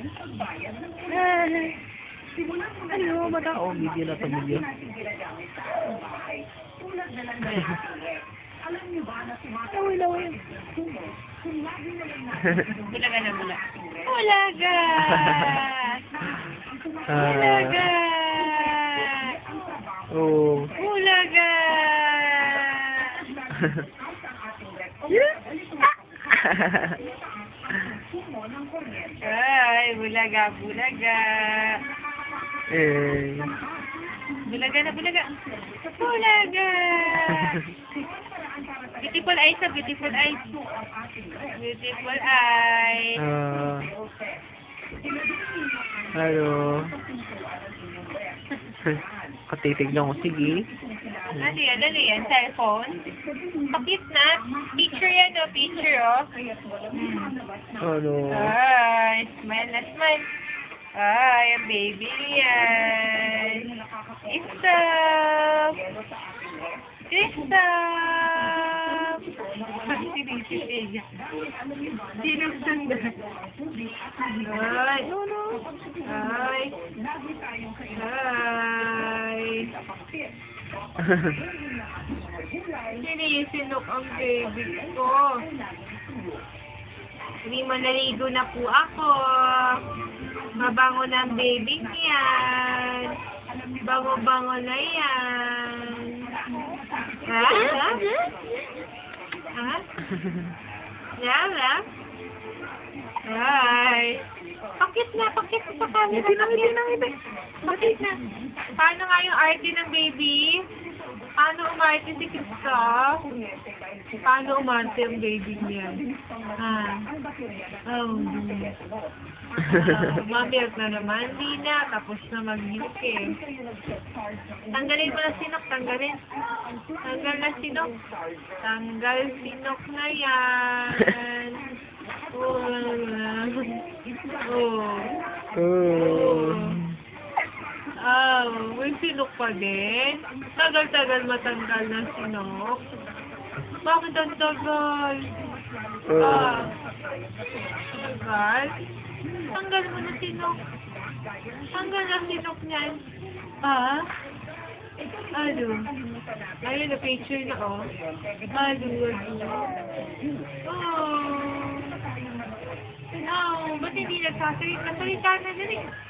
Ay. Ano, mata ko. Video na to, video. Laway, laway. Bulaga na bula. Bulaga! Ah. Bulaga! Oo. Bulaga! Ay, bulaga, bulaga. eh. Bulaga na bulaga. Bulaga! Beautiful eyes ah, beautiful eyes. Beautiful eyes. Ah. ano? Katitignan ko. Sige. Ano yan? Ano yan? Cellphone? Pakit na. Picture oh. Picture, oh. Ano? Ay, smile na smile. Ay, ang baby yan. Sinisisi niya. Sinusunda. Ay, no, no. Ay. Ay. Sinisinok ang baby ko. Hindi manaligo na po ako. Mabango na ang baby niyan. Bango-bango na yan. Ha? Ha? Ha? Yara? Ay. Pakit na, pakit sa camera. Ngiti na. Pakit na. Paano nga yung arte ng baby? Umarte si Krista? Paano umarte yung baby niya? Ah. Oh. Uh, Mamiyak na naman. Hindi na. Tapos na mag-milk eh. Tanggalin mo na sinok. Tanggalin. Tanggal na sinok. Tanggal sinok na yan. Oh. Oh. oh. Sinok pa din. Tagal-tagal matanggal ng sinok. Bakit ang tagal? Oh. Ah, tagal? Tanggal mo na sinok. Tanggal na sinok niyan. Ah? Ano? Ayun, na picture na oh. Ano, ano? Oh. Oh, ba't hindi nagsasalita? Salita na din eh.